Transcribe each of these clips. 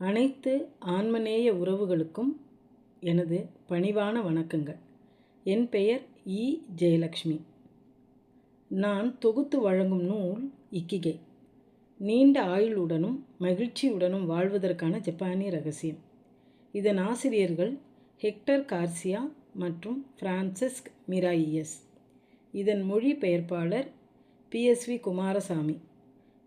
அனைத்து ஆன்மநேய உறவுகளுக்கும் எனது பணிவான வணக்கங்கள். என் பெயர் இ. ஜெயலக்ஷ்மி. நான் தொகுத்து வழங்கும் நூல் இக்கிகை. நீண்ட ஆயுளுடனும் மகிழ்ச்சியுடனும் வாழ்வதற்கான ஜப்பானிய ரகசியம். இதன் ஆசிரியர்கள் ஹெக்டர் கார்சியா மற்றும் பிரான்சிஸ்க் மிராயியஸ். இதன் மொழிபெயர்ப்பாளர் பிஎஸ்வி குமாரசாமி.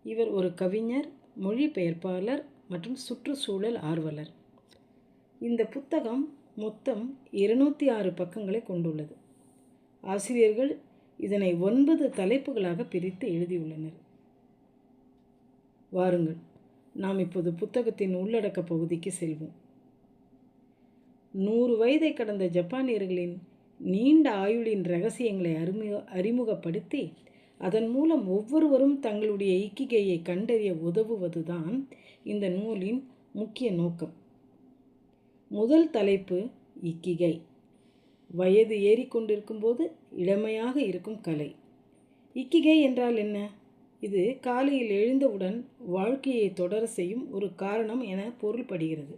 இவர் ஒரு கவிஞர் மொழிபெயர்ப்பாளர் மற்றும் சுற்றுச்சூழல் ஆர்வலர். இந்த புத்தகம் மொத்தம் இருநூற்றி ஆறு பக்கங்களை கொண்டுள்ளது. ஆசிரியர்கள் இதனை ஒன்பது தலைப்புகளாக பிரித்து எழுதியுள்ளனர். வாருங்கள் நாம் இப்போது புத்தகத்தின் உள்ளடக்க பகுதிக்கு செல்வோம். நூறு வயதை கடந்த ஜப்பானியர்களின் நீண்ட ஆயுளின் ரகசியங்களை அறிமுக அறிமுகப்படுத்தி அதன் மூலம் ஒவ்வொருவரும் தங்களுடைய இக்கிகையை கண்டறிய உதவுவதுதான் இந்த நூலின் முக்கிய நோக்கம். முதல் தலைப்பு இக்கிகை. வயது ஏறிக்கொண்டிருக்கும் போது இளமையாக இருக்கும் கலை. இக்கிகை என்றால் என்ன? இது காலையில் எழுந்தவுடன் வாழ்க்கையை தொடர செய்யும் ஒரு காரணம் என பொருள்படுகிறது.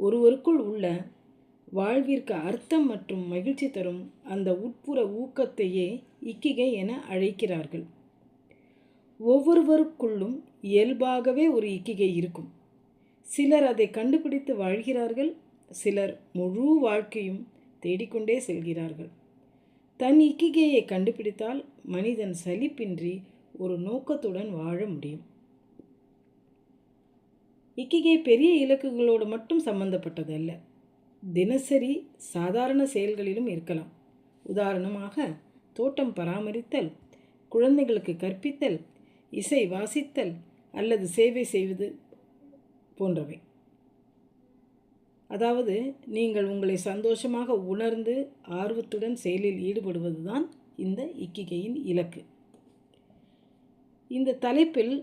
ஒருவருக்குள் உள்ள வாழ்விற்கு அர்த்தம் மற்றும் மகிழ்ச்சி தரும் அந்த உட்புற ஊக்கத்தையே இக்கிகை என அழைக்கிறார்கள். ஒவ்வொருவருக்குள்ளும் இயல்பாகவே ஒரு இக்கிகை இருக்கும். சிலர் அதை கண்டுபிடித்து வாழ்கிறார்கள் சிலர் முழு வாழ்க்கையும் தேடிக்கொண்டே செல்கிறார்கள். தன் இக்கிகையை கண்டுபிடித்தால் மனிதன் சலிப்பின்றி ஒரு நோக்கத்துடன் வாழ முடியும். இக்கிகை பெரிய இலக்குகளோடு மட்டும் சம்பந்தப்பட்டது அல்ல தினசரி சாதாரண செயல்களிலும் இருக்கலாம். உதாரணமாக தோட்டம் பராமரித்தல் குழந்தைகளுக்கு கற்பித்தல் இசை வாசித்தல் அல்லது சேவை செய்வது போன்றவை. அதாவது நீங்கள் உங்களை சந்தோஷமாக உணர்ந்து ஆர்வத்துடன் செயலில் ஈடுபடுவதுதான் இந்த இக்கிகையின் இலக்கு. இந்த தலைப்பில்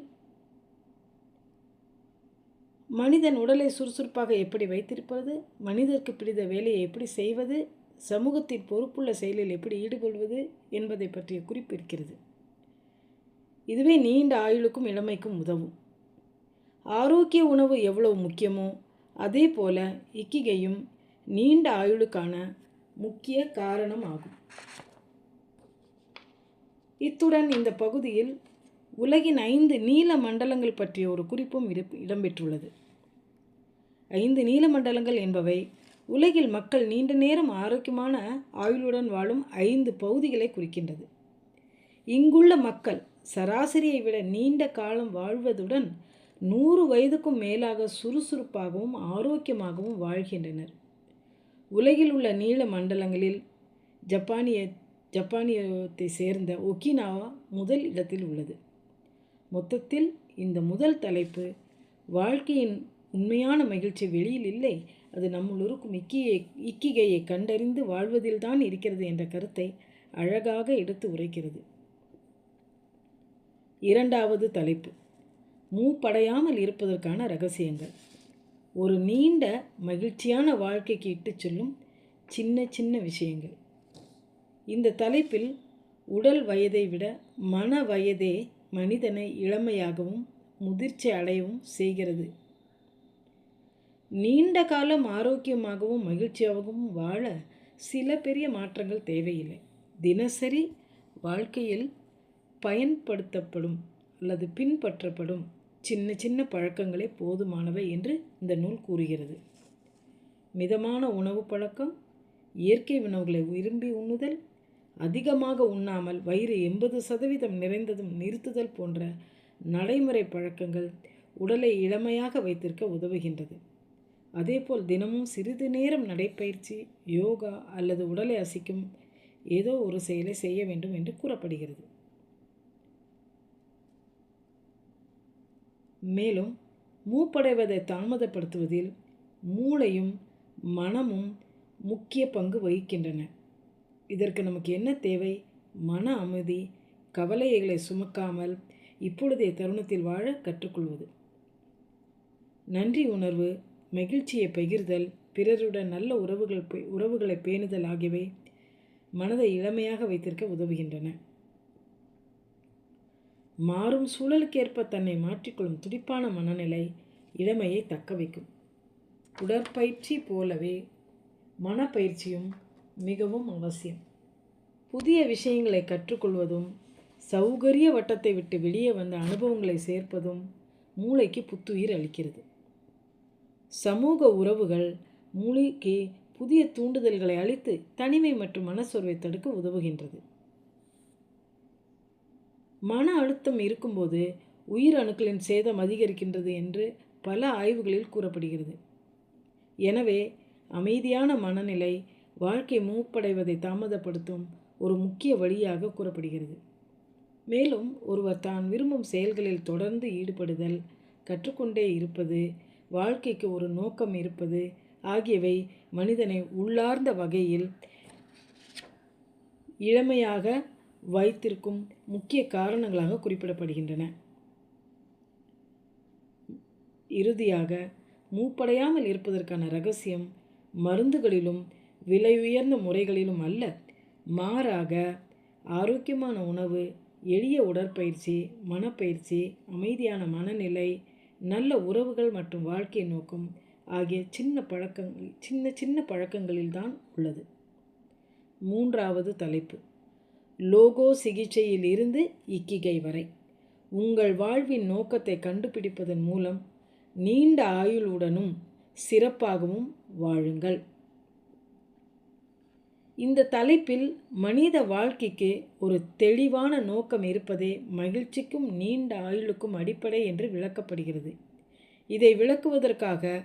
மனிதன் உடலை சுறுசுறுப்பாக எப்படி வைத்திருப்பது மனிதருக்கு பிடித்த வேலையை எப்படி செய்வது சமூகத்தின் பொறுப்புள்ள செயலில் எப்படி ஈடுபடுவது என்பதை பற்றிய குறிப்பு இருக்கிறது. இதுவே நீண்ட ஆயுளுக்கும் இளமைக்கும் உதவும். ஆரோக்கிய உணவு எவ்வளவு முக்கியமோ அதே போல இக்கிகையும் நீண்ட ஆயுளுக்கான முக்கிய காரணம் ஆகும். இத்துடன் இந்த பகுதியில் உலகின் ஐந்து நீல மண்டலங்கள் பற்றிய ஒரு குறிப்பும் இடம்பெற்றுள்ளது. ஐந்து நீல மண்டலங்கள் என்பவை உலகில் மக்கள் நீண்ட நேரம் ஆரோக்கியமான ஆயுளுடன் வாழும் ஐந்து பகுதிகளை குறிக்கின்றது. இங்குள்ள மக்கள் சராசரியை விட நீண்ட காலம் வாழ்வதுடன் நூறு வயதுக்கும் மேலாக சுறுசுறுப்பாகவும் ஆரோக்கியமாகவும் வாழ்கின்றனர். உலகில் உள்ள நீள மண்டலங்களில் ஜப்பானிய ஜப்பானியத்தை சேர்ந்த ஒக்கினாவா முதல் இடத்தில் உள்ளது. மொத்தத்தில் இந்த முதல் தலைப்பு வாழ்க்கையின் உண்மையான மகிழ்ச்சி வெளியில் இல்லை அது நம்முள் இக்கியை இக்கிகையை கண்டறிந்து வாழ்வதில்தான் இருக்கிறது என்ற கருத்தை அழகாக எடுத்து உரைக்கிறது. இரண்டாவது தலைப்பு. மூப்படையாமல் இருப்பதற்கான ரகசியங்கள். ஒரு நீண்ட மகிழ்ச்சியான வாழ்க்கைக்கு இட்டுச் செல்லும் சின்ன சின்ன விஷயங்கள். இந்த தலைப்பில் உடல் வயதை விட மன வயதே மனிதனை இளமையாகவும் முதிர்ச்சி அடையவும் செய்கிறது. நீண்ட காலம் ஆரோக்கியமாகவும் மகிழ்ச்சியாகவும் வாழ சில பெரிய மாற்றங்கள் தேவையில்லை. தினசரி வாழ்க்கையில் பயன்படுத்தப்படும் அல்லது பின்பற்றப்படும் சின்ன சின்ன பழக்கங்களே போதுமானவை என்று இந்த நூல் கூறுகிறது. மிதமான உணவு பழக்கம் இயற்கை உணவுகளை விரும்பி உண்ணுதல் அதிகமாக உண்ணாமல் வயிறு எண்பது சதவீதம் நிறைந்ததும் நிறுத்துதல் போன்ற நடைமுறை பழக்கங்கள் உடலை இளமையாக வைத்திருக்க உதவுகின்றது. அதேபோல் தினமும் சிறிது நேரம் நடைப்பயிற்சி யோகா அல்லது உடலை அசைக்கும் ஏதோ ஒரு செயலை செய்ய வேண்டும் என்று கூறப்படுகிறது. மேலும் மூப்படைவதை தாமதப்படுத்துவதில் மூளையும் மனமும் முக்கிய பங்கு வகிக்கின்றன. இதற்கு நமக்கு என்ன தேவை? மன அமைதி கவலைகளை சுமக்காமல் இப்பொழுதைய தருணத்தில் வாழ கற்றுக்கொள்வது. நன்றி உணர்வு. மகிழ்ச்சியை பகிர்தல் பிறருடன் நல்ல உறவுகள் உறவுகளை பேணுதல் ஆகியவை மனதை இளமையாக வைத்திருக்க உதவுகின்றன. மாறும் சூழலுக்கேற்ப தன்னை மாற்றிக்கொள்ளும் துடிப்பான மனநிலை இளமையை தக்க வைக்கும். உடற்பயிற்சி போலவே மனப்பயிற்சியும் மிகவும் அவசியம். புதிய விஷயங்களை கற்றுக்கொள்வதும் சௌகரிய வட்டத்தை விட்டு வெளியே வந்த அனுபவங்களை சேர்ப்பதும் மூளைக்கு புத்துயிர் அளிக்கிறது. சமூக உறவுகள் மூளைக்கு புதிய தூண்டுதல்களை அளித்து தனிமை மற்றும் மனசோர்வை தடுக்க உதவுகின்றது. மன அழுத்தம் இருக்கும்போது உயிர் அணுக்களின் சேதம் அதிகரிக்கின்றது என்று பல ஆய்வுகளில் கூறப்படுகிறது. எனவே அமைதியான மனநிலை வாழ்க்கை மூப்படைவதை தாமதப்படுத்தும் ஒரு முக்கிய வழியாக கூறப்படுகிறது. மேலும் ஒருவர் தான் விரும்பும் செயல்களில் தொடர்ந்து ஈடுபடுதல் கற்றுக்கொண்டே இருப்பது வாழ்க்கைக்கு ஒரு நோக்கம் இருப்பது ஆகியவை மனிதனை உள்ளார்ந்த வகையில் இளமையாக வைத்திருக்கும் முக்கிய காரணங்களாக குறிப்பிடப்படுகின்றன. இறுதியாக மூப்படையாமல் இருப்பதற்கான ரகசியம் மருந்துகளிலும் விலை உயர்ந்த முறைகளிலும் அல்ல. மாறாக ஆரோக்கியமான உணவு எளிய உடற்பயிற்சி மனப்பயிற்சி அமைதியான மனநிலை நல்ல உறவுகள் மற்றும் வாழ்க்கை நோக்கம் ஆகிய சின்ன பழக்கங்கள் சின்ன சின்ன பழக்கங்களில்தான் உள்ளது. மூன்றாவது தலைப்பு. லோகோ சிகிச்சையில் இருந்து இக்கிகை வரை. உங்கள் வாழ்வின் நோக்கத்தை கண்டுபிடிப்பதன் மூலம் நீண்ட ஆயுளுடனும் சிறப்பாகவும் வாழுங்கள். இந்த தலைப்பில் மனித வாழ்க்கைக்கு ஒரு தெளிவான நோக்கம் இருப்பதே மகிழ்ச்சிக்கும் நீண்ட ஆயுளுக்கும் அடிப்படை என்று விளக்கப்படுகிறது. இதை விளக்குவதற்காக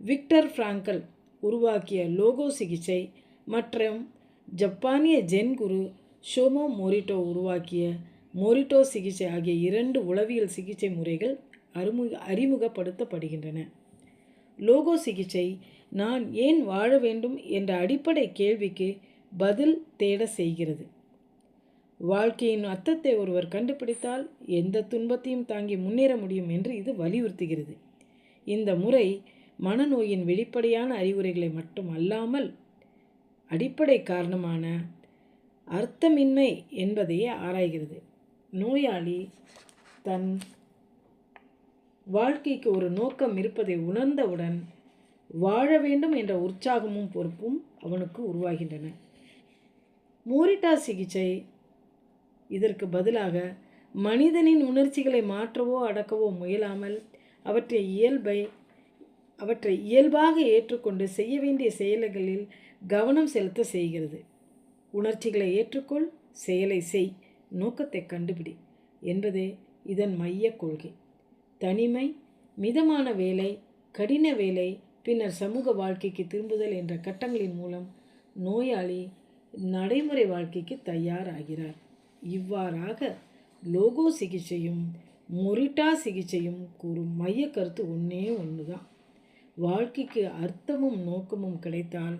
விக்டர் ஃப்ராங்கல் உருவாக்கிய லோகோ சிகிச்சை மற்றும் ஜப்பானிய ஜென் குரு ஷோமோ மோரிட்டோ உருவாக்கிய மோரிட்டோ சிகிச்சை ஆகிய இரண்டு உளவியல் சிகிச்சை முறைகள் அறிமுக அறிமுகப்படுத்தப்படுகின்றன. லோகோ சிகிச்சை நான் ஏன் வாழ வேண்டும் என்ற அடிப்படை கேள்விக்கு பதில் தேட செய்கிறது. வாழ்க்கையின் அர்த்தத்தை ஒருவர் கண்டுபிடித்தால் எந்த துன்பத்தையும் தாங்கி முன்னேற முடியும் என்று இது வலியுறுத்துகிறது. இந்த முறை மனநோயின் வெளிப்படையான அறிவுரைகளை மட்டும் அல்லாமல் அடிப்படை காரணமான அர்த்தமின்மை என்பதையே ஆராய்கிறது. நோயாளி தன் வாழ்க்கைக்கு ஒரு நோக்கம் இருப்பதை உணர்ந்தவுடன் வாழ வேண்டும் என்ற உற்சாகமும் பொறுப்பும் அவனுக்கு உருவாகின்றன. மோரிட்டா சிகிச்சை இதற்கு பதிலாக மனிதனின் உணர்ச்சிகளை மாற்றவோ அடக்கவோ முயலாமல் அவற்றை இயல்பை அவற்றை இயல்பாக ஏற்றுக்கொண்டு செய்ய வேண்டிய செயல்களில் கவனம் செலுத்த செய்கிறது. உணர்ச்சிகளை ஏற்றுக்கொள் செயலை செய் நோக்கத்தை கண்டுபிடி என்பதே இதன் மைய கொள்கை. தனிமை மிதமான வேலை கடின வேலை பின்னர் சமூக வாழ்க்கைக்கு திரும்புதல் என்ற கட்டங்களின் மூலம் நோயாளி நடைமுறை வாழ்க்கைக்கு தயாராகிறார். இவ்வாறாக லோகோ சிகிச்சையும் மொரிட்டா சிகிச்சையும் கூறும் மைய கருத்து ஒன்றே ஒன்று தான் வாழ்க்கைக்கு அர்த்தமும் நோக்கமும் கிடைத்தால்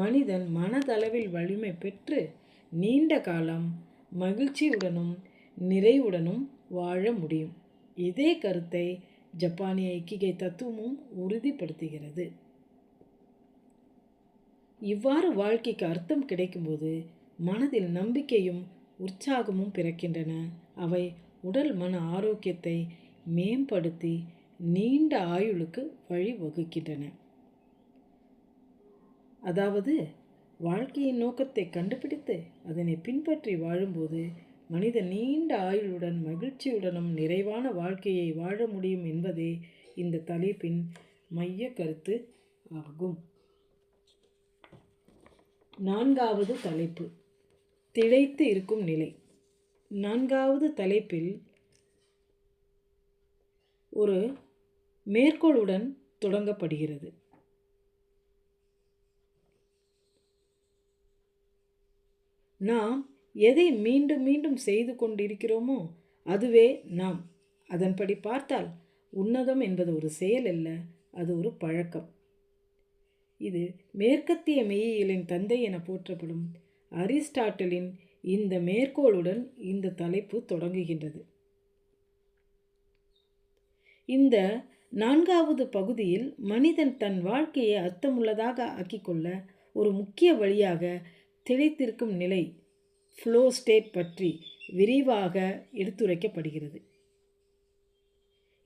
மனிதன் மனதளவில் வலிமை பெற்று நீண்ட காலம் மகிழ்ச்சியுடனும் நிறைவுடனும் வாழ முடியும். இதே கருத்தை ஜப்பானிய ஐக்கிகை தத்துவமும் உறுதிப்படுத்துகிறது. இவ்வாறு வாழ்க்கைக்கு அர்த்தம் கிடைக்கும்போது மனதில் நம்பிக்கையும் உற்சாகமும் பிறக்கின்றன. அவை உடல் மன ஆரோக்கியத்தை மேம்படுத்தி நீண்ட ஆயுளுக்கு வழிவகுக்கின்றன. அதாவது வாழ்க்கையின் நோக்கத்தை கண்டுபிடித்து அதனை பின்பற்றி வாழும்போது மனித நீண்ட ஆயுளுடன் மகிழ்ச்சியுடனும் நிறைவான வாழ்க்கையை வாழ முடியும் என்பதே இந்த தலைப்பின் மைய கருத்து ஆகும். நான்காவது தலைப்பு. திளைத்து இருக்கும் நிலை. நான்காவது தலைப்பில் ஒரு மேற்கோளுடன் தொடங்கப்படுகிறது. நாம் எதை மீண்டும் மீண்டும் செய்து கொண்டிருக்கிறோமோ அதுவே நாம். அதன்படி பார்த்தால் உன்னதம் என்பது ஒரு செயல் அல்ல அது ஒரு பழக்கம். இது மேற்கத்திய மெய்யியலின் தந்தை என போற்றப்படும் அரிஸ்டாட்டலின் இந்த மேற்கோளுடன் இந்த தலைப்பு தொடங்குகின்றது. இந்த நான்காவது பகுதியில் மனிதன் தன் வாழ்க்கையை அர்த்தமுள்ளதாக ஆக்கிக்கொள்ள ஒரு முக்கிய வழியாக திளைத்திருக்கும் நிலை ஃப்ளோ ஸ்டேட் பற்றி விரிவாக எடுத்துரைக்கப்படுகிறது.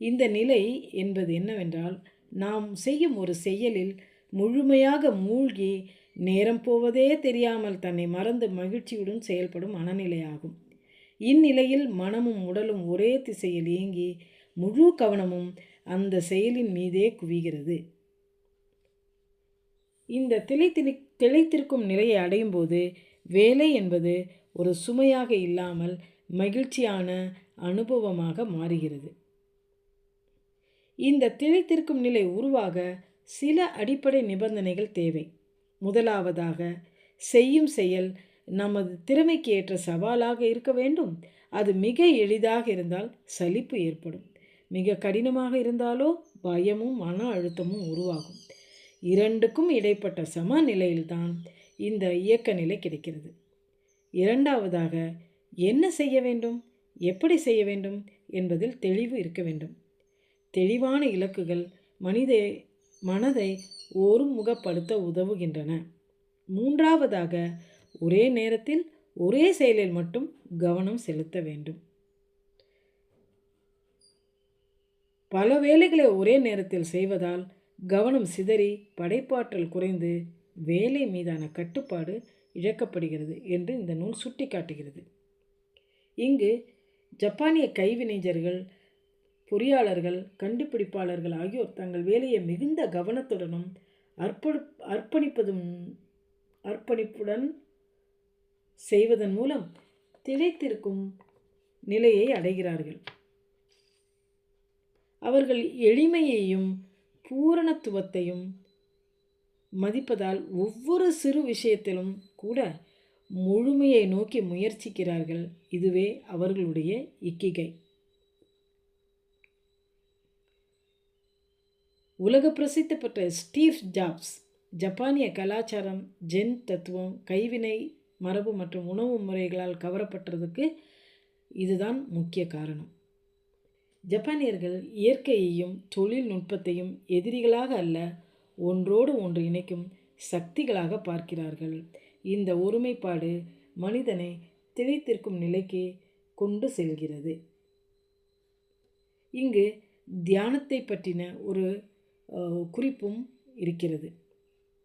இந்த நிலை என்பது என்னவென்றால் நாம் செய்யும் ஒரு செயலில் முழுமையாக மூழ்கி நேரம் போவதே தெரியாமல் தன்னை மறந்து மகிழ்ச்சியுடன் செயல்படும் மனநிலையாகும். இந்நிலையில் மனமும் உடலும் ஒரே திசையில் இயங்கி முழு கவனமும் அந்த செயலின் மீதே குவிகிறது. இந்த திளைத்திரு திளைத்திருக்கும் நிலையை அடையும் போது வேலை என்பது ஒரு சுமையாக இல்லாமல் மகிழ்ச்சியான அனுபவமாக மாறுகிறது. இந்த திளைத்திருக்கும் நிலை உருவாக சில அடிப்படை நிபந்தனைகள் தேவை. முதலாவதாக செய்யும் செயல் நமது திறமைக்கு ஏற்ற சவாலாக இருக்க வேண்டும். அது மிக எளிதாக இருந்தால் சலிப்பு ஏற்படும். மிக கடினமாக இருந்தாலோ பயமும் மன அழுத்தமும் உருவாகும். இரண்டுக்கும் இடைப்பட்ட சமநிலையில்தான் இந்த இயக்க நிலை கிடைக்கிறது. இரண்டாவதாக என்ன செய்ய வேண்டும்? எப்படி செய்ய வேண்டும்? என்பதில் தெளிவு இருக்க வேண்டும். தெளிவான இலக்குகள் மனித மனதை ஒருமுகப்படுத்த உதவுகின்றன. மூன்றாவதாக ஒரே நேரத்தில் ஒரே செயலில் மட்டும் கவனம் செலுத்த வேண்டும். பல வேலைகளை ஒரே நேரத்தில் செய்வதால் கவனம் சிதறி படைப்பாற்றல் குறைந்து வேலை மீதான கட்டுப்பாடு இழக்கப்படுகிறது என்று இந்த நூல் சுட்டிக்காட்டுகிறது. இங்கு ஜப்பானிய கைவினைஞர்கள் பொறியாளர்கள் கண்டுபிடிப்பாளர்கள் ஆகியோர் தங்கள் வேலையை மிகுந்த கவனத்துடனும் அர்ப்பணி அர்ப்பணிப்பதும் அர்ப்பணிப்புடன் செய்வதன் மூலம் திளைத்திருக்கும் நிலையை அடைகிறார்கள். அவர்கள் எளிமையையும் பூரணத்துவத்தையும் மதிப்பதால் ஒவ்வொரு சிறு விஷயத்திலும் கூட முழுமையை நோக்கி முயற்சிக்கிறார்கள். இதுவே அவர்களுடைய இக்கிகை. உலக பிரசித்தி பெற்ற ஸ்டீவ் ஜாப்ஸ் ஜப்பானிய கலாச்சாரம் ஜென் தத்துவம் கைவினை மரபு மற்றும் உணவு முறைகளால் கவரப்பட்டதுக்கு இதுதான் முக்கிய காரணம். ஜப்பானியர்கள் இயற்கையையும் தொழில்நுட்பத்தையும் எதிரிகளாக அல்ல ஒன்றோடு ஒன்று இணைக்கும் சக்திகளாக பார்க்கிறார்கள். இந்த ஒருமைப்பாடு மனிதனை திளைத்திருக்கும் நிலைக்கு கொண்டு செல்கிறது. இங்கு தியானத்தை பற்றின ஒரு குறிப்பும் இருக்கிறது.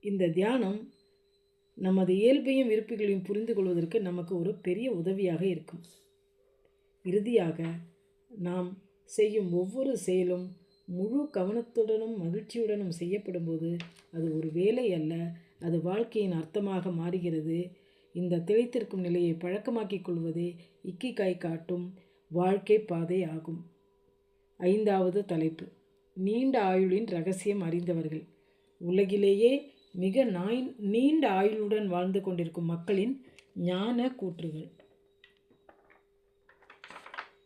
இந்த தியானம் நமது இயல்பையும் விருப்புகளையும் புரிந்து கொள்வதற்கு நமக்கு ஒரு பெரிய உதவியாக இருக்கும். இறுதியாக நாம் செய்யும் ஒவ்வொரு செயலும் முழு கவனத்துடனும் மகிழ்ச்சியுடனும் செய்யப்படும்போது அது ஒரு வேலை அல்ல அது வாழ்க்கையின் அர்த்தமாக மாறுகிறது. இந்த திளைத்திருக்கும் நிலையை பழக்கமாக்கிக் கொள்வதே இக்கிகாய் காட்டும் வாழ்க்கை பாதை ஆகும். ஐந்தாவது தலைப்பு. நீண்ட ஆயுளின் ரகசியம் அறிந்தவர்கள். உலகிலேயே மிக நாய் நீண்ட ஆயுளுடன் வாழ்ந்து கொண்டிருக்கும் மக்களின் ஞான கூற்றுகள்.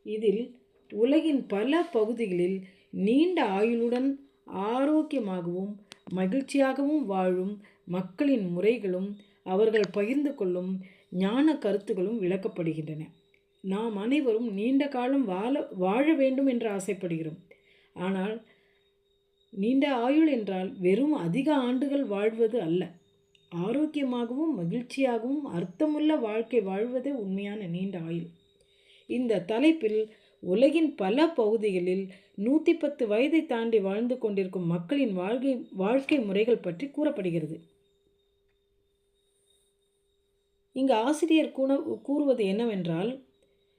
இதில் உலகின் பல பகுதிகளில் நீண்ட ஆயுளுடன் ஆரோக்கியமாகவும் மகிழ்ச்சியாகவும் வாழும் மக்களின் முறைகளும் அவர்கள் பகிர்ந்து கொள்ளும் ஞான கருத்துகளும் விளக்கப்படுகின்றன. நாம் அனைவரும் நீண்ட காலம் வாழ வாழ வேண்டும் என்று ஆசைப்படுகிறோம். ஆனால் நீண்ட ஆயுள் என்றால் வெறும் அதிக ஆண்டுகள் வாழ்வது அல்ல. ஆரோக்கியமாகவும் மகிழ்ச்சியாகவும் அர்த்தமுள்ள வாழ்க்கை வாழ்வதே உண்மையான நீண்ட ஆயுள். இந்த தலைப்பில் உலகின் பல பகுதிகளில் நூற்றி பத்து வயதை தாண்டி வாழ்ந்து கொண்டிருக்கும் மக்களின் வாழ்க்கை வாழ்க்கை முறைகள் பற்றி கூறப்படுகிறது. இங்கு ஆசிரியர் கூண கூறுவது என்னவென்றால்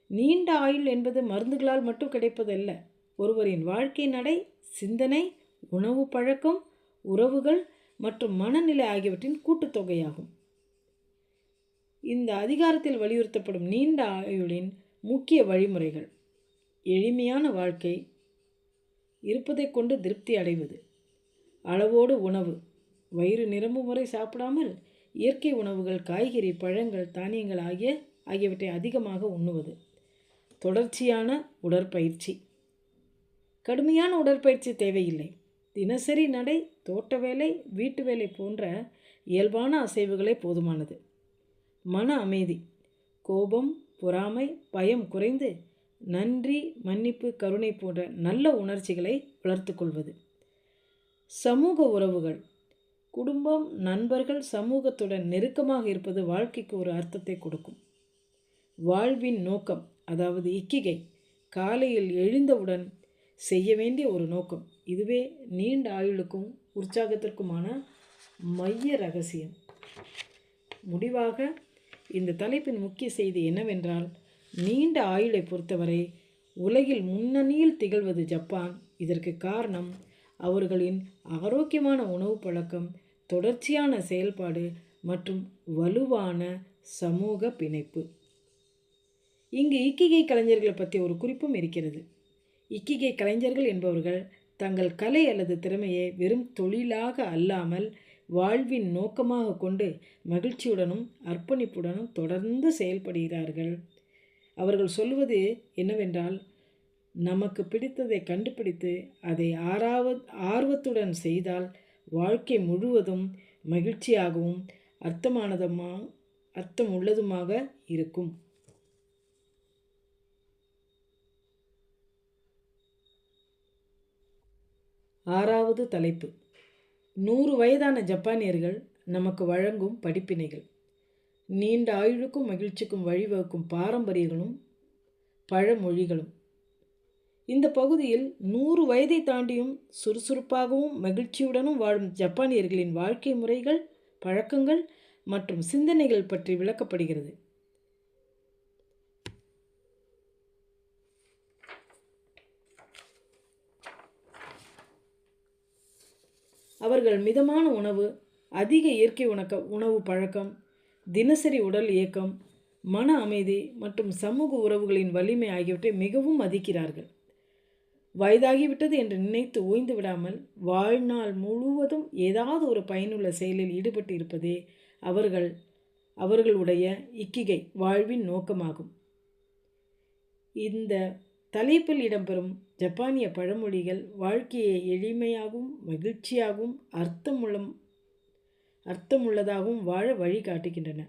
நீண்ட ஆயுள் என்பது மருந்துகளால் மட்டும் கிடைப்பதல்ல. ஒருவரின் வாழ்க்கை நடை சிந்தனை உணவு பழக்கம் உறவுகள் மற்றும் மனநிலை ஆகியவற்றின் கூட்டுத்தொகையாகும். இந்த அதிகாரத்தில் வலியுறுத்தப்படும் நீண்ட ஆயுளின் முக்கிய வழிமுறைகள். எளிமையான வாழ்க்கை இருப்பதை கொண்டு திருப்தி அடைவது. அளவோடு உணவு. வயிறு நிரம்பும் முறை சாப்பிடாமல் இயற்கை உணவுகள் காய்கறி பழங்கள் தானியங்கள் ஆகிய ஆகியவற்றை அதிகமாக உண்ணுவது. தொடர்ச்சியான உடற்பயிற்சி. கடுமையான உடற்பயிற்சி தேவையில்லை. தினசரி நடை தோட்ட வேலை வீட்டு வேலை போன்ற இயல்பான அசைவுகளே போதுமானது. மன அமைதி. கோபம் பொறாமை பயம் குறைந்து நன்றி மன்னிப்பு கருணை போன்ற நல்ல உணர்ச்சிகளை வளர்த்து கொள்வது. சமூக உறவுகள். குடும்பம் நண்பர்கள் சமூகத்துடன் நெருக்கமாக இருப்பது வாழ்க்கைக்கு ஒரு அர்த்தத்தை கொடுக்கும். வாழ்வின் நோக்கம் அதாவது இக்கிகை காலையில் எழுந்தவுடன் செய்ய வேண்டிய ஒரு நோக்கம். இதுவே நீண்ட ஆயுளுக்கும் உற்சாகத்திற்குமான மைய ரகசியம். முடிவாக இந்த தலைப்பின் முக்கிய செய்தி என்னவென்றால் நீண்ட ஆயுளை பொறுத்தவரை உலகில் முன்னணியில் திகழ்வது ஜப்பான். இதற்கு காரணம் அவர்களின் ஆரோக்கியமான உணவு பழக்கம் தொடர்ச்சியான செயல்பாடு மற்றும் வலுவான சமூக பிணைப்பு. இங்கு இக்கிகை கலைஞர்களை பற்றிய ஒரு குறிப்பும் இருக்கிறது. இக்கிகை கலைஞர்கள் என்பவர்கள் தங்கள் கலை அல்லது திறமையை வெறும் தொழிலாக அல்லாமல் வாழ்வின் நோக்கமாக கொண்டு மகிழ்ச்சியுடனும் அர்ப்பணிப்புடனும் தொடர்ந்து செயல்படுகிறார்கள். அவர்கள் சொல்வது என்னவென்றால் நமக்கு பிடித்ததை கண்டுபிடித்து அதை ஆறாவ ஆர்வத்துடன் செய்தால் வாழ்க்கை முழுவதும் மகிழ்ச்சியாகவும் அர்த்தமானதுமா அர்த்தம் உள்ளதுமாக இருக்கும். ஆறாவது தலைப்பு. நூறு வயதான ஜப்பானியர்கள் நமக்கு வழங்கும் படிப்பினைகள். நீண்ட ஆயுளுக்கும் மகிழ்ச்சிக்கும் வழிவகுக்கும் பாரம்பரியங்களும் பழமொழிகளும். இந்த பகுதியில் நூறு வயதை தாண்டியும் சுறுசுறுப்பாகவும் மகிழ்ச்சியுடனும் வாழும் ஜப்பானியர்களின் வாழ்க்கை முறைகள் பழக்கங்கள் மற்றும் சிந்தனைகள் பற்றி விளக்கப்படுகிறது. அவர்கள் மிதமான உணவு அதிக இயற்கை உணக்க உணவு பழக்கம் தினசரி உடல் இயக்கம் மன அமைதி மற்றும் சமூக உறவுகளின் வலிமை ஆகியவற்றை மிகவும் மதிக்கிறார்கள். வயதாகிவிட்டது என்று நினைத்து ஓய்ந்து விடாமல் வாழ்நாள் முழுவதும் ஏதாவது ஒரு பயனுள்ள செயலில் ஈடுபட்டு இருப்பதே அவர்கள் அவர்களுடைய இக்கிகை வாழ்வின் நோக்கமாகும். இந்த தலைப்பில் இடம்பெறும் ஜப்பானிய பழமொழிகள் வாழ்க்கையை எளிமையாகவும் மகிழ்ச்சியாகவும் அர்த்தமுள்ள அர்த்தமுள்ளதாகவும் வாழ வழி காட்டுகின்றன.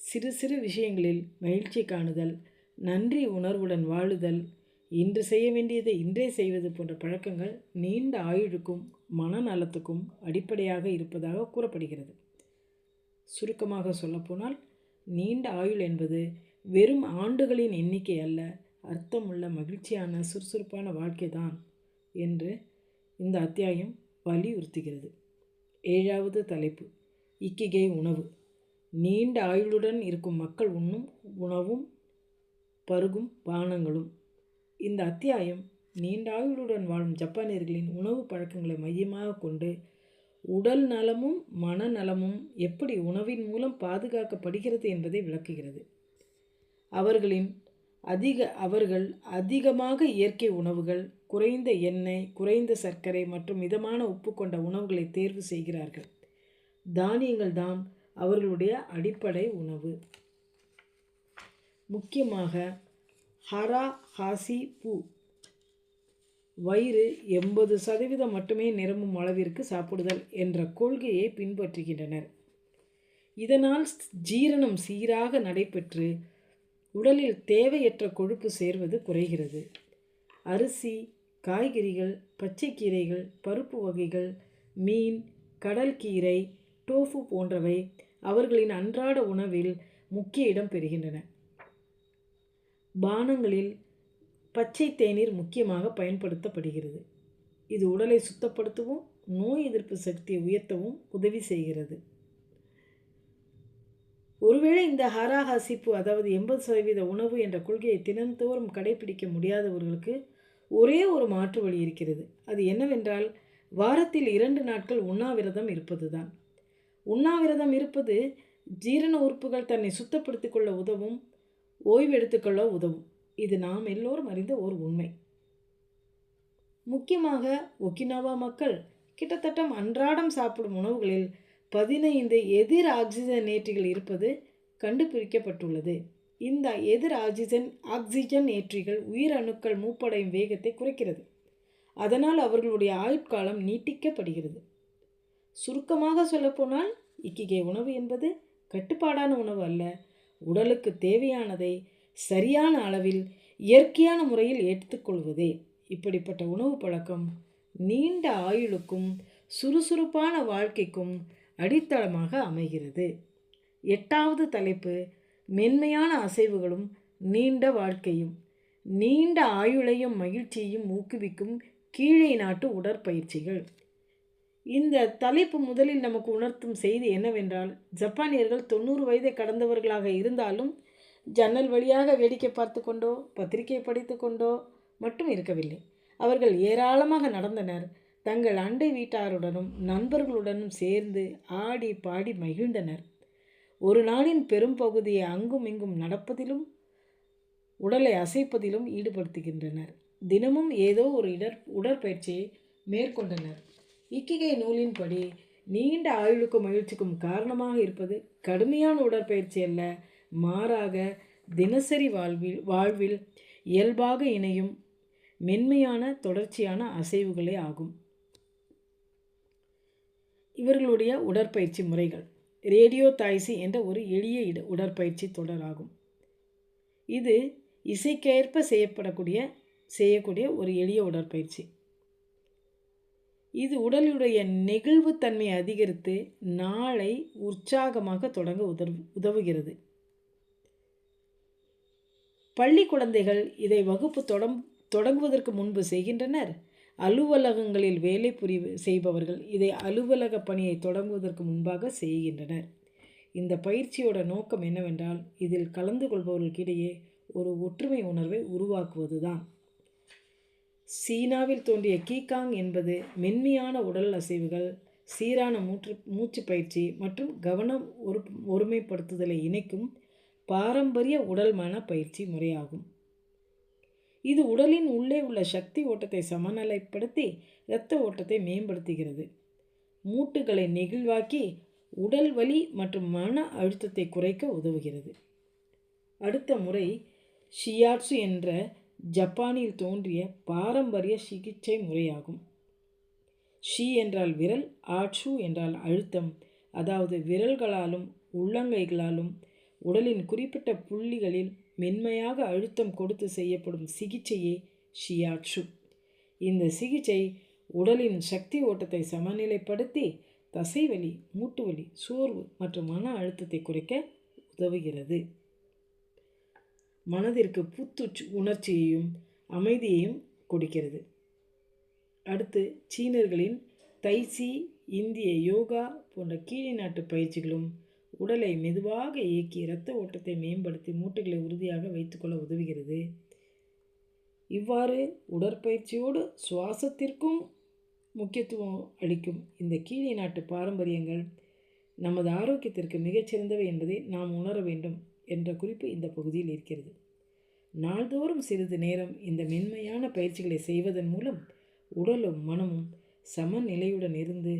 சிறு சிறு விஷயங்களில் மகிழ்ச்சி காணுதல் நன்றி உணர்வுடன் வாழுதல் இன்று செய்ய வேண்டியதை இன்றே செய்வது போன்ற பழக்கங்கள் நீண்ட ஆயுளுக்கும் மனநலத்துக்கும் அடிப்படையாக இருப்பதாக கூறப்படுகிறது. சுருக்கமாக சொல்லப்போனால் நீண்ட ஆயுள் என்பது வெறும் ஆண்டுகளின் எண்ணிக்கை அல்ல அர்த்தமுள்ள மகிழ்ச்சியான சுறுசுறுப்பான வாழ்க்கை தான் என்று இந்த அத்தியாயம் வலியுறுத்துகிறது. ஏழாவது தலைப்பு. இக்கிகை உணவு. நீண்ட ஆயுளுடன் இருக்கும் மக்கள் உண்ணும் உணவும் பருகும் பானங்களும். இந்த அத்தியாயம் நீண்ட ஆயுளுடன் வாழும் ஜப்பானியர்களின் உணவு பழக்கங்களை மையமாக கொண்டு உடல் நலமும் மனநலமும் எப்படி உணவின் மூலம் பாதுகாக்கப்படுகிறது என்பதை விளக்குகிறது. அவர்களின் அதிக அவர்கள் அதிகமாக இயற்கை உணவுகள் குறைந்த எண்ணெய் குறைந்த சர்க்கரை மற்றும் மிதமான உப்பு கொண்ட உணவுகளை தேர்வு செய்கிறார்கள். தானியங்கள் தான் அவர்களுடைய அடிப்படை உணவு. முக்கியமாக ஹரா ஹாசி பூ. வயிறு எண்பது சதவீதம் மட்டுமே நிரம்பும் அளவிற்கு சாப்பிடுதல் என்ற கொள்கையை பின்பற்றுகின்றனர். இதனால் ஜீரணம் சீராக நடைபெற்று உடலில் தேவையற்ற கொழுப்பு சேர்வது குறைகிறது. அரிசி காய்கறிகள் பச்சைக்கீரைகள் பருப்பு வகைகள் மீன் கடல் கீரை டோஃபு போன்றவை அவர்களின் அன்றாட உணவில் முக்கிய இடம் பெறுகின்றன. பானங்களில் பச்சை தேநீர் முக்கியமாக பயன்படுத்தப்படுகிறது. இது உடலை சுத்தப்படுத்தவும் நோய் எதிர்ப்பு சக்தியை உயர்த்தவும் உதவி செய்கிறது. ஒருவேளை இந்த ஹராஹாசிப்பு அதாவது எண்பது சதவீத உணவு என்ற கொள்கையை தினந்தோறும் கடைபிடிக்க முடியாதவர்களுக்கு ஒரே ஒரு மாற்று வழி இருக்கிறது. அது என்னவென்றால் வாரத்தில் இரண்டு நாட்கள் உண்ணாவிரதம் இருப்பதுதான். உண்ணாவிரதம் இருப்பது ஜீரண உறுப்புகள் தன்னை சுத்தப்படுத்திக் கொள்ள உதவும் ஓய்வு எடுத்துக்கொள்ள உதவும். இது நாம் எல்லோரும் அறிந்த ஒரு உண்மை. முக்கியமாக ஒக்கினாவா மக்கள் கிட்டத்தட்ட அன்றாடம் சாப்பிடும் உணவுகளில் பதினைந்து எதிர் ஆக்சிஜனேட்டிகள் இருப்பது கண்டுபிடிக்கப்பட்டுள்ளது. இந்த எதிர் ஆக்சிஜன் ஆக்சிஜன் ஏற்றிகள் உயிரணுக்கள் மூப்படையும் வேகத்தை குறைக்கிறது. அதனால் அவர்களுடைய ஆயுட்காலம் நீட்டிக்கப்படுகிறது. சுருக்கமாக சொல்லப்போனால் இக்கிகை உணவு என்பது கட்டுப்பாடான உணவு அல்ல. உடலுக்கு தேவையானதை சரியான அளவில் இயற்கையான முறையில் எடுத்துக்கொள்வதே இப்படிப்பட்ட உணவு பழக்கம் நீண்ட ஆயுளுக்கும் சுறுசுறுப்பான வாழ்க்கைக்கும் அடித்தளமாக அமைகிறது. எட்டாவது தலைப்பு மென்மையான அசைவுகளும் நீண்ட வாழ்க்கையும் நீண்ட ஆயுளையும் மகிழ்ச்சியையும் ஊக்குவிக்கும் கீழே நாட்டு உடற்பயிற்சிகள். இந்த தலைப்பு முதலில் நமக்கு உணர்த்தும் செய்தி என்னவென்றால் ஜப்பானியர்கள் தொண்ணூறு வயதை கடந்தவர்களாக இருந்தாலும் ஜன்னல் வழியாக வேடிக்கை பார்த்து கொண்டோ பத்திரிகை படித்து கொண்டோ மட்டும் இருக்கவில்லை. அவர்கள் ஏராளமாக நடந்தனர். தங்கள் அண்டை வீட்டாருடனும் நண்பர்களுடனும் சேர்ந்து ஆடி பாடி மகிழ்ந்தனர். ஒரு நாளின் பெரும்பகுதியை அங்கும் இங்கும் நடப்பதிலும் உடலை அசைப்பதிலும் ஈடுபடுத்துகின்றனர். தினமும் ஏதோ ஒரு இடர் உடற்பயிற்சியை மேற்கொண்டனர். இக்கிகை நூலின்படி நீண்ட ஆயுளுக்கும் மகிழ்ச்சிக்கும் காரணமாக இருப்பது கடுமையான உடற்பயிற்சி அல்ல. மாறாக தினசரி வாழ்வில் வாழ்வில் இயல்பாக இணையும் மென்மையான தொடர்ச்சியான அசைவுகளே ஆகும். இவர்களுடைய உடற்பயிற்சி முறைகள். ரேடியோ தாய்சி என்ற ஒரு எளிய இட உடற்பயிற்சி தொடராகும். இது இசைக்கேற்ப செய்யப்படக்கூடிய செய்யக்கூடிய ஒரு எளிய உடற்பயிற்சி. இது உடலுடைய நெகிழ்வுத்தன்மையை அதிகரித்து நாளை உற்சாகமாக தொடங்க உதவு உதவுகிறது. பள்ளி குழந்தைகள் இதை வகுப்பு தொடம் தொடங்குவதற்கு முன்பு செய்கின்றனர். அலுவலகங்களில் வேலை புரி செய்பவர்கள் இதை அலுவலக பணியை தொடங்குவதற்கு முன்பாக செய்கின்றனர். இந்த பயிற்சியோட நோக்கம் என்னவென்றால் இதில் கலந்து கொள்பவர்களுக்கிடையே ஒரு ஒற்றுமை உணர்வை உருவாக்குவதுதான். சீனாவில் தோன்றிய கீகாங் என்பது மென்மையான உடல் அசைவுகள் சீரான மூற்று மூச்சு பயிற்சி மற்றும் கவனம் ஒரு ஒருமைப்படுத்துதலை இணைக்கும் பாரம்பரிய உடல் மன பயிற்சி முறையாகும். இது உடலின் உள்ளே உள்ள சக்தி ஓட்டத்தை சமநிலைப்படுத்தி இரத்த ஓட்டத்தை மேம்படுத்துகிறது. மூட்டுகளை நெகிழ்வாக்கி உடல் வலி மற்றும் மன அழுத்தத்தை குறைக்க உதவுகிறது. அடுத்த முறை ஷியாட்சு என்ற ஜப்பானில் தோன்றிய பாரம்பரிய சிகிச்சை முறையாகும். ஷி என்றால் விரல் ஆட்சு என்றால் அழுத்தம். அதாவது விரல்களாலும் உள்ளங்கைகளாலும் உடலின் குறிப்பிட்ட புள்ளிகளில் மென்மையாக அழுத்தம் கொடுத்து செய்யப்படும் சிகிச்சையே ஷியாட்சு. இந்த சிகிச்சை உடலின் சக்தி ஓட்டத்தை சமநிலைப்படுத்தி தசைவலி மூட்டுவலி சோர்வு மற்றும் மன அழுத்தத்தை குறைக்க உதவுகிறது. மனதிற்கு புத்துச்சு உணர்ச்சியையும் அமைதியையும் கொடுக்கிறது. அடுத்து சீனர்களின் தைசி இந்திய யோகா போன்ற கீழே நாட்டு பயிற்சிகளும் உடலை மெதுவாக இயக்கி இரத்த ஓட்டத்தை மேம்படுத்தி மூட்டுகளை உறுதியாக வைத்துக்கொள்ள உதவுகிறது. இவ்வாறு உடற்பயிற்சியோடு சுவாசத்திற்கும் முக்கியத்துவம் அளிக்கும் இந்த கீழே நாட்டு பாரம்பரியங்கள் நமது ஆரோக்கியத்திற்கு மிகச்சிறந்தவை என்பதை நாம் உணர வேண்டும் என்ற குறிப்பு இந்த பகுதியில் இருக்கிறது. நாள்தோறும் சிறிது நேரம் இந்த மென்மையான பயிற்சிகளை செய்வதன் மூலம் உடலும் மனமும் சமநிலையுடன் இருந்து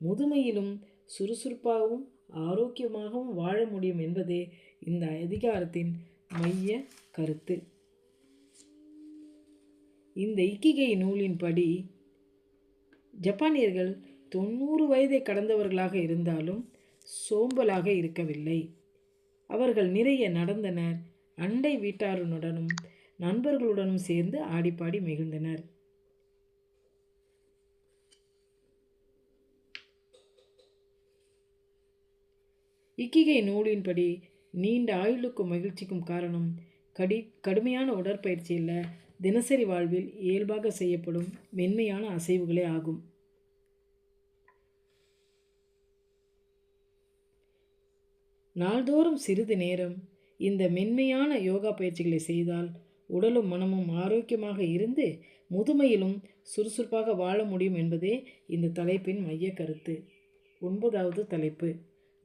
முதுமையிலும் சுறுசுறுப்பாகவும் ஆரோக்கியமாகவும் வாழ முடியும் என்பதே இந்த அதிகாரத்தின் மைய கருத்து. இந்த இக்கிகை நூலின்படி ஜப்பானியர்கள் தொண்ணூறு வயதை கடந்தவர்களாக இருந்தாலும் சோம்பலாக இருக்கவில்லை. அவர்கள் நிறைய நடந்தனர். அண்டை வீட்டாருடனும் நண்பர்களுடனும் சேர்ந்து ஆடிப்பாடி மகிழ்ந்தனர். இக்கிகை நூலின்படி நீண்ட ஆயுளுக்கும் மகிழ்ச்சிக்கும் காரணம் கடி கடுமையான உடற்பயிற்சி இல்லை தினசரி வாழ்வில் இயல்பாக செய்யப்படும் மென்மையான அசைவுகளே ஆகும். நாள்தோறும் சிறிது நேரம் இந்த மென்மையான யோகா பயிற்சிகளை செய்தால் உடலும் மனமும் ஆரோக்கியமாக இருந்து முதுமையிலும் சுறுசுறுப்பாக வாழ முடியும் என்பதே இந்த தலைப்பின் மைய கருத்து. ஒன்பதாவது தலைப்பு.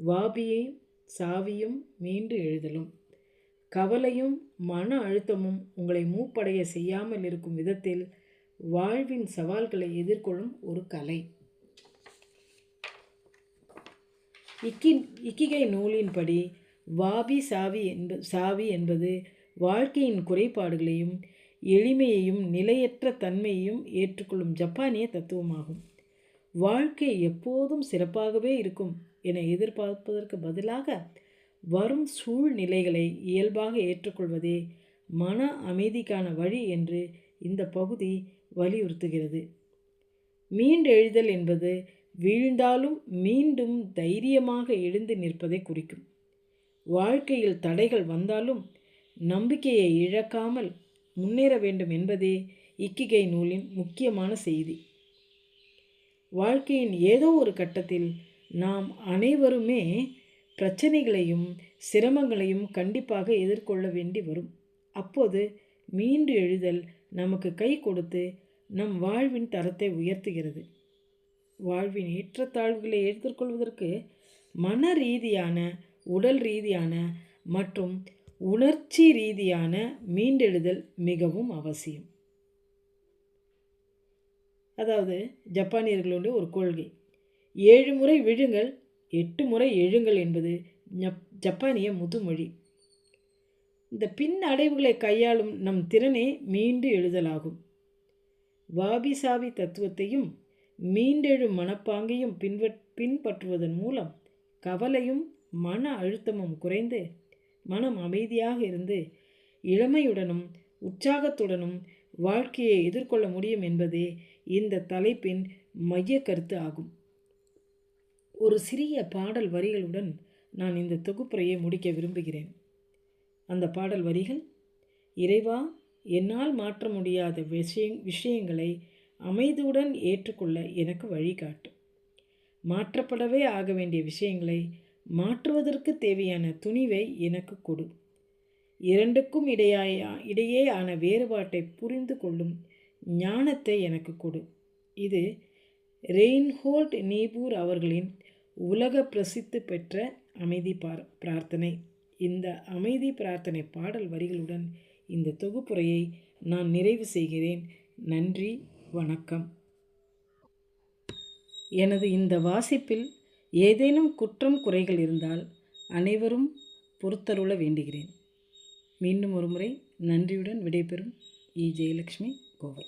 வாபியையும் சாவியும் மீண்டு எழுதலும். கவலையும் மன அழுத்தமும் உங்களை மூப்படைய செய்யாமல் இருக்கும் விதத்தில் வாழ்வின் சவால்களை எதிர்கொள்ளும் ஒரு கலை. இக்கி இக்கிகை நூலின்படி வாபி சாவி என்ப சாவி என்பது வாழ்க்கையின் குறைபாடுகளையும் எளிமையையும் நிலையற்ற தன்மையையும் ஏற்றுக்கொள்ளும் ஜப்பானிய தத்துவமாகும். வாழ்க்கை எப்போதும் சிறப்பாகவே இருக்கும். என எதிர்பார்ப்பதற்கு பதிலாக வரும் சூழ்நிலைகளை இயல்பாக ஏற்றுக்கொள்வதே மன அமைதிக்கான வழி என்று இந்த பகுதி வலியுறுத்துகிறது. மீண்டெழுதல் என்பது வீழ்ந்தாலும் மீண்டும் தைரியமாக எழுந்து நிற்பதை குறிக்கும். வாழ்க்கையில் தடைகள் வந்தாலும் நம்பிக்கையை இழக்காமல் முன்னேற வேண்டும் என்பதே இக்கிகை நூலின் முக்கியமான செய்தி. வாழ்க்கையின் ஏதோ ஒரு கட்டத்தில் நாம் அனைவருமே பிரச்சனைகளையும் சிரமங்களையும் கண்டிப்பாக எதிர்கொள்ள வேண்டி வரும். அப்போது மீண்டு எழுதல் நமக்கு கை கொடுத்து நம் வாழ்வின் தரத்தை உயர்த்துகிறது. வாழ்வின் ஏற்றத்தாழ்வுகளை எதிர்கொள்வதற்கு மன ரீதியான உடல் ரீதியான மற்றும் உணர்ச்சி ரீதியான மீண்டெழுதல் மிகவும் அவசியம். அதாவது ஜப்பானியர்களுடைய ஒரு கொள்கை. ஏழு முறை விழுங்கள் எட்டு முறை எழுங்கள் என்பது ஜப்பானிய முதுமொழி. இந்த பின் அடைவுகளை கையாளும் நம் திறனே மீண்டு எழுதலாகும். வாபி சாவி தத்துவத்தையும் மீண்டெழும் மனப்பாங்கையும் பின்பற் பின்பற்றுவதன் மூலம் கவலையும் மன அழுத்தமும் குறைந்து மனம் அமைதியாக இருந்து இளமையுடனும் உற்சாகத்துடனும் வாழ்க்கையை எதிர்கொள்ள முடியும் என்பதே இந்த தலைப்பின் மைய கருத்து ஆகும். ஒரு சிறிய பாடல் வரிகளுடன் நான் இந்த தொகுப்புரையை முடிக்க விரும்புகிறேன். அந்த பாடல் வரிகள் இறைவா என்னால் மாற்ற முடியாத விஷய விஷயங்களை அமைதியுடன் ஏற்றுக்கொள்ள எனக்கு வழிகாட்டு. மாற்றப்படவே ஆக வேண்டிய விஷயங்களை மாற்றுவதற்கு தேவையான துணிவை எனக்கு கொடு. இரண்டுக்கும் இடையாய இடையேயான வேறுபாட்டை புரிந்து கொள்ளும் ஞானத்தை எனக்கு கொடு இது ரெயின்ஹோல்ட் நீபூர் அவர்களின் உலக பிரசித்தி பெற்ற அமைதி பார் பிரார்த்தனை. இந்த அமைதி பிரார்த்தனை பாடல் வரிகளுடன் இந்த தொகுப்புரையை நான் நிறைவு செய்கிறேன். நன்றி வணக்கம். எனது இந்த வாசிப்பில் ஏதேனும் குற்றம் குறைகள் இருந்தால் அனைவரும் பொறுத்தருள வேண்டுகிறேன். மீண்டும் ஒருமுறை நன்றியுடன் விடைபெறும் இ. ஜெயலட்சுமி கோவை.